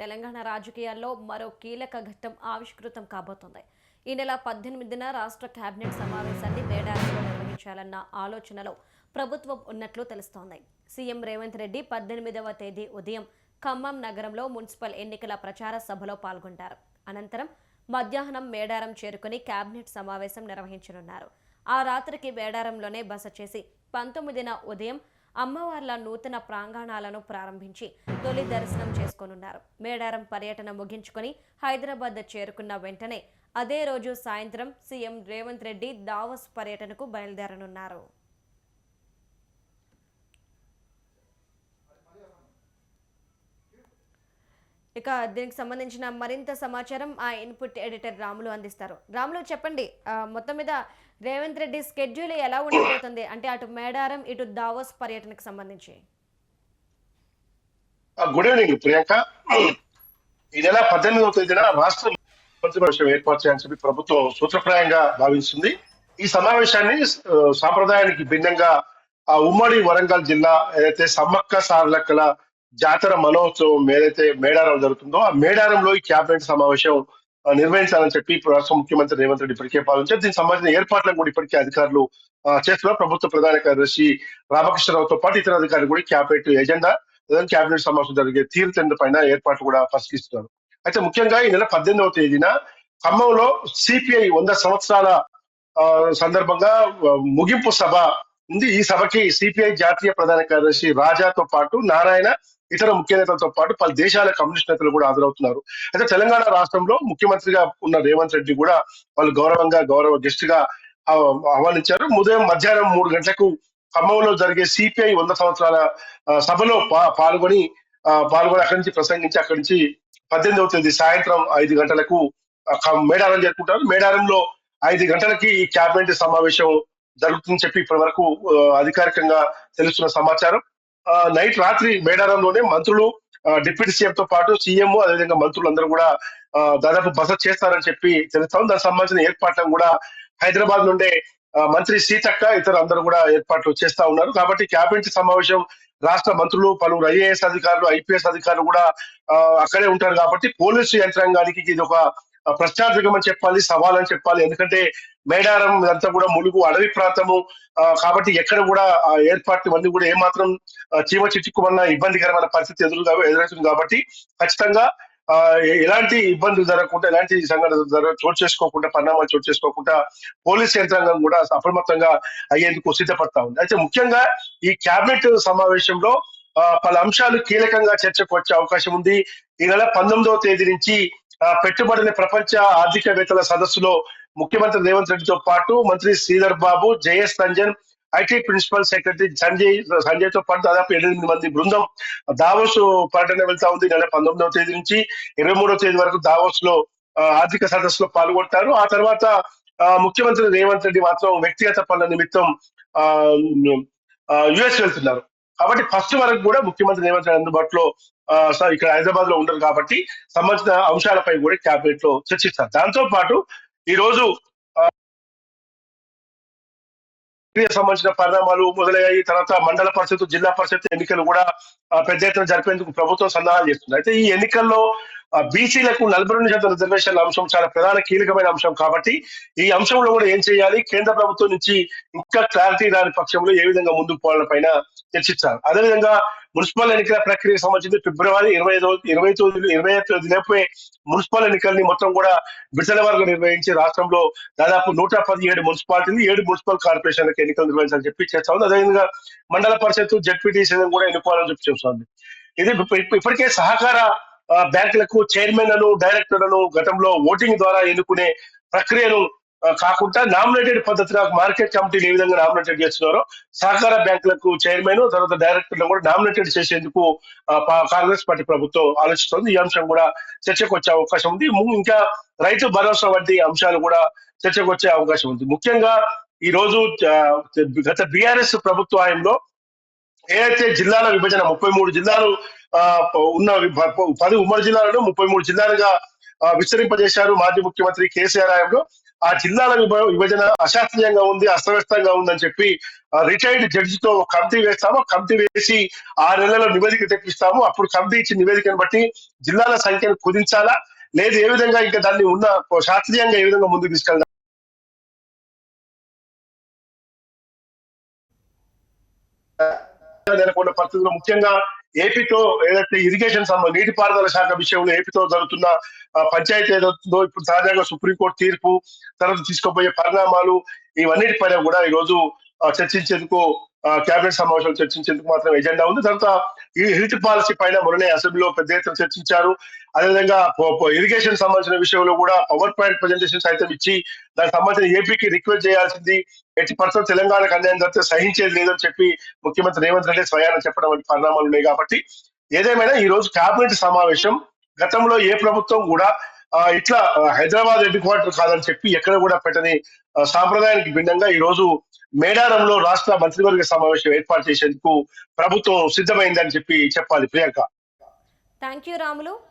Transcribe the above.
తెలంగాణ రాజకీయాల్లో మరో కీలక ఘట్టం ఆవిష్కృతం కాబోతోంది. ఈ నెల పద్దెనిమిదిన రాష్ట్ర కేబినెట్ సమావేశాన్ని మేడారంలో నిర్వహించాలన్న ఆలోచనలో ప్రభుత్వం ఉన్నట్లు తెలుస్తోంది. సీఎం రేవంత్ రెడ్డి పద్దెనిమిదవ తేదీ ఉదయం ఖమ్మం నగరంలో మున్సిపల్ ఎన్నికల ప్రచార సభలో పాల్గొంటారు. అనంతరం మధ్యాహ్నం మేడారం చేరుకుని కేబినెట్ సమావేశం నిర్వహించనున్నారు. ఆ రాత్రికి మేడారంలోనే బస చేసి పంతొమ్మిదిన ఉదయం అమ్మవార్ల నూతన ప్రాంగణాలను ప్రారంభించి తొలి దర్శనం చేసుకోనున్నారు. మేడారం పర్యటన ముగించుకొని హైదరాబాద్ చేరుకున్న వెంటనే అదే రోజు సాయంత్రం సీఎం రేవంత్ రెడ్డి దావోస్ పర్యటనకు బయలుదేరనున్నారు. ఇక దీనికి సంబంధించిన మరింత సమాచారం ఆ ఇన్పుట్ ఎడిటర్ రాములు అందిస్తారు. రాములు చెప్పండి మొత్తం మీద రేవంత్ రెడ్డి స్కెడ్యూల్ ఎలా ఉండిపోతుంది? అంటే అటు మేడారం ఇటు దావోస్ పర్యటనకు సంబంధించి. Good evening Priyanka. ఈ నెల పద్దెనిమిదవ తేదీన రాష్ట్ర మంత్రిపరిషత్ ఏర్పాటు చేయాలని చెప్పి ప్రభుత్వం సూత్రప్రాయంగా భావిస్తుంది. ఈ సమావేశాన్ని సాంప్రదాయానికి భిన్నంగా ఆ ఉమ్మడి వరంగల్ జిల్లా ఏదైతే సమ్మక్క సారలక్కల జాతర మనోత్సవం ఏదైతే మేడారం జరుగుతుందో ఆ మేడారంలో ఈ క్యాబినెట్ సమావేశం నిర్వహించాలని చెప్పి రాష్ట్ర ముఖ్యమంత్రి రేవంత్ రెడ్డి ఇప్పటికే భావించారు దీనికి సంబంధించిన ఏర్పాట్లను కూడా ఇప్పటికే అధికారులు చేస్తున్నారు. ప్రభుత్వ ప్రధాన కార్యదర్శి రామకృష్ణరావుతో పాటు ఇతర అధికారులు కూడా క్యాబినెట్ ఎజెండా క్యాబినెట్ సమావేశం జరిగే తీరుతెన్నుల పైన ఏర్పాట్లు కూడా పరిశీలిస్తున్నారు అయితే ముఖ్యంగా ఈ నెల పద్దెనిమిదవ తేదీన ఖమ్మంలో సిపిఐ వంద సంవత్సరాల ఆ, సందర్భంగా ముగింపు సభ ఉంది. ఈ సభకి సిపిఐ జాతీయ ప్రధాన కార్యదర్శి రాజాతో పాటు నారాయణ ఇతర ముఖ్య నేతలతో పాటు పలు దేశాల కమ్యూనిస్ట్ నేతలు కూడా హాజరవుతున్నారు. అయితే తెలంగాణ రాష్ట్రంలో ముఖ్యమంత్రిగా ఉన్న రేవంత్ రెడ్డి కూడా వాళ్ళు గౌరవంగా గౌరవ గెస్ట్గా ఆహ్వానించారు. ఉదయం మధ్యాహ్నం మూడు గంటలకు ఖమ్మంలో జరిగే సిపిఐ వంద సంవత్సరాల సభలో పాల్గొని పాల్గొని అక్కడి నుంచి ప్రసంగించి అక్కడి నుంచి పద్దెనిమిదవ తేదీ సాయంత్రం ఐదు గంటలకు మేడారం జరుపుకుంటారు. మేడారంలో ఐదు గంటలకి ఈ క్యాబినెట్ సమావేశం జరుగుతుందని చెప్పి ఇప్పటి వరకు అధికారికంగా తెలుస్తున్న సమాచారం. నైట్ రాత్రి మేడారంలోనే మంత్రులు డిప్యూటీ సీఎం తో పాటు సీఎం అదేవిధంగా మంత్రులందరూ కూడా దాదాపు బస చేస్తారని చెప్పి తెలుస్తాం. దానికి సంబంధించిన ఏర్పాట్లను కూడా హైదరాబాద్ నుండే మంత్రి సీతక్క ఇతర అందరూ కూడా ఏర్పాట్లు చేస్తా ఉన్నారు. కాబట్టి క్యాబినెట్ సమావేశం రాష్ట్ర మంత్రులు పలువురు ఐఏఎస్ అధికారులు ఐపీఎస్ అధికారులు కూడా అక్కడే ఉంటారు. కాబట్టి పోలీసు యంత్రాంగానికి ఇది ఒక ప్రశ్నార్థకం అని చెప్పాలి సవాల్ అని చెప్పాలి. ఎందుకంటే మేడారం ఇదంతా కూడా ములుగు అడవి ప్రాంతము. కాబట్టి ఎక్కడ కూడా ఆ ఏర్పాట్లు ఇవన్నీ కూడా ఏమాత్రం చీమ చిట్టుకుమన్న ఇబ్బందికరమైన పరిస్థితి ఎదురుగా ఎదురవుతుంది కాబట్టి ఖచ్చితంగా ఆ, ఎలాంటి ఇబ్బందులు జరగకుండా ఎలాంటి సంఘటన చోటు చేసుకోకుండా పరిణామాలు చోటు చేసుకోకుండా పోలీస్ యంత్రాంగం కూడా అప్రమత్తంగా అయ్యేందుకు సిద్ధపడతా ఉంది. అయితే ముఖ్యంగా ఈ కేబినెట్ సమావేశంలో పలు అంశాలు కీలకంగా చర్చకు వచ్చే అవకాశం ఉంది. ఈ నెల పంతొమ్మిదవ తేదీ నుంచి ఆ, ప్రపంచ ఆర్థికవేత్తల సదస్సులో ముఖ్యమంత్రి రేవంత్ రెడ్డితో పాటు మంత్రి Sridhar Babu Jayesh Ranjan IT principal secretary Sanjay సంజయ్తో పాటు దాదాపు ఎనిమిది మంది బృందం దావోస్ పర్యటన వెళ్తా ఉంది. నెల పంతొమ్మిదవ తేదీ నుంచి ఇరవై మూడవ తేదీ వరకు దావోస్లో ఆ, ఆర్థిక సదస్సులో పాల్గొంటారు. ఆ తర్వాత ఆ, ముఖ్యమంత్రి రేవంత్ రెడ్డి మాత్రం వ్యక్తిగత పనుల నిమిత్తం యుఎస్ వెళ్తున్నారు. కాబట్టి ఫస్ట్ వరకు కూడా ముఖ్యమంత్రి రేవంత్ అందుబాటులో ఇక్కడ హైదరాబాద్లో ఉండరు కాబట్టి సంబంధించిన అంశాలపై కూడా క్యాబినెట్లో చర్చిస్తారు. దాంతో పాటు ఈ రోజు సంబంధించిన పరిణామాలు మొదలయ్యాయి. తర్వాత మండల పరిషత్ జిల్లా పరిషత్ ఎన్నికలు కూడా పెద్ద ఎత్తున జరిపేందుకు ప్రభుత్వం సన్నాహాలు చేస్తుంది. అయితే ఈ ఎన్నికల్లో బీసీలకు నలభై రెండు శాతం రిజర్వేషన్ల అంశం చాలా ప్రధాన కీలకమైన అంశం కాబట్టి ఈ అంశంలో కూడా ఏం చేయాలి? కేంద్ర ప్రభుత్వం నుంచి ఇంకా క్లారిటీ రాని పక్షంలో ఏ విధంగా ముందుకు పోవాలపైన చర్చిస్తారు. అదేవిధంగా మున్సిపల్ ఎన్నికల ప్రక్రియకు సంబంధించి ఫిబ్రవరి ఇరవై ఐదో ఇరవై తొమ్మిది ఇరవై ఐదు తేదీ మున్సిపల్ ఎన్నికల్ని మొత్తం కూడా విడుదల వరకు నిర్వహించి రాష్ట్రంలో దాదాపు నూట పదిహేడు మున్సిపాలిటీలు ఏడు మున్సిపల్ కార్పొరేషన్లకు ఎన్నికలు నిర్వహించాలని చెప్పి చేస్తా ఉంది. అదేవిధంగా మండల పరిషత్ జడ్పీటీసీ కూడా ఎన్నుకోవాలని చెప్పి చెప్తుంది ఇది ఇప్పటికే సహకార బ్యాంకులకు చైర్మన్లను డైరెక్టర్లను గతంలో ఓటింగ్ ద్వారా ఎన్నుకునే ప్రక్రియను కాకుండా నామినేటెడ్ పద్ధతిలో మార్కెట్ కమిటీలు ఏ విధంగా నామినేటెడ్ చేస్తున్నారో సహకార బ్యాంకులకు చైర్మన్ తర్వాత డైరెక్టర్లు కూడా నామినేటెడ్ చేసేందుకు కాంగ్రెస్ పార్టీ ప్రభుత్వం ఆలోచిస్తోంది. ఈ అంశం కూడా చర్చకు వచ్చే అవకాశం ఉంది. ము- ఇంకా రైతు భరోసా వంటి అంశాలు కూడా చర్చకు వచ్చే అవకాశం ఉంది. ముఖ్యంగా ఈ రోజు గత బీఆర్ఎస్ ప్రభుత్వ హయాంలో ఏదైతే జిల్లాల విభజన ముప్పై మూడు జిల్లాలు ఉన్న విభ- పది ఉమ్మడి జిల్లాలను ముప్పై మూడు జిల్లాలుగా విస్తరింపజేశారు మాజీ ముఖ్యమంత్రి కేసీఆర్ హయాంలో ఆ జిల్లాల విభజన అశాస్త్రీయంగా ఉంది అస్తవ్యస్తంగా ఉందని చెప్పి రిటైర్డ్ జడ్జితో కమిటీ వేస్తాము. కమిటీ వేసి ఆ నెలల నివేదిక తెప్పిస్తాము. అప్పుడు కమిటీ ఇచ్చిన నివేదికను బట్టి జిల్లాల సంఖ్యను కుదించాలా? లేదు ఏ విధంగా ఇంకా దాన్ని ఉన్న శాస్త్రీయంగా ఏ విధంగా ముందుకు తీసుకెళ్ళాలి నెలకొన్న పరిస్థితుల్లో ముఖ్యంగా ఏపీతో ఏదైతే ఇరిగేషన్ సంబంధం నీటిపారుదల శాఖ విషయంలో ఏపీతో జరుగుతున్న ఆ, పంచాయతీ ఏదైతుందో ఇప్పుడు తాజాగా సుప్రీంకోర్టు తీర్పు తర్వాత తీసుకోబోయే పరిణామాలు ఇవన్నిటిపైన కూడా ఈ రోజు చర్చించేందుకు కేబినెట్ సమావేశాలు చర్చించేందుకు మాత్రం ఎజెండా ఉంది. తర్వాత ఈ హీట్ పాలసీ పైన మొన్ననే అసెంబ్లీలో పెద్ద ఎత్తున చర్చించారు. అదేవిధంగా ఇరిగేషన్ సంబంధించిన విషయంలో కూడా పవర్ పాయింట్ ప్రజెంటేషన్ సైతం ఇచ్చి దానికి సంబంధించిన ఏపీకి రిక్వెస్ట్ చేయాల్సింది ఎట్టి పర్సెంట్ తెలంగాణకు అన్యాయం జరిగితే సహించేది లేదని చెప్పి ముఖ్యమంత్రి రేవంత్ రెడ్డి స్వయాన చెప్పడం వంటి పరిణామాలు ఉన్నాయి కాబట్టి ఏదేమైనా ఈ రోజు కేబినెట్ సమావేశం గతంలో ఏ ప్రభుత్వం కూడా ఇట్లా హైదరాబాద్ హెడ్ క్వార్టర్ కాదని చెప్పి ఎక్కడ కూడా పెట్టని సాంప్రదాయానికి భిన్నంగా ఈ రోజు మేడారంలో రాష్ట్ర మంత్రివర్గ సమావేశం ఏర్పాటు చేసేందుకు ప్రభుత్వం సిద్ధమైందని చెప్పి చెప్పాలి ప్రియాంక. Thank you Ramulu.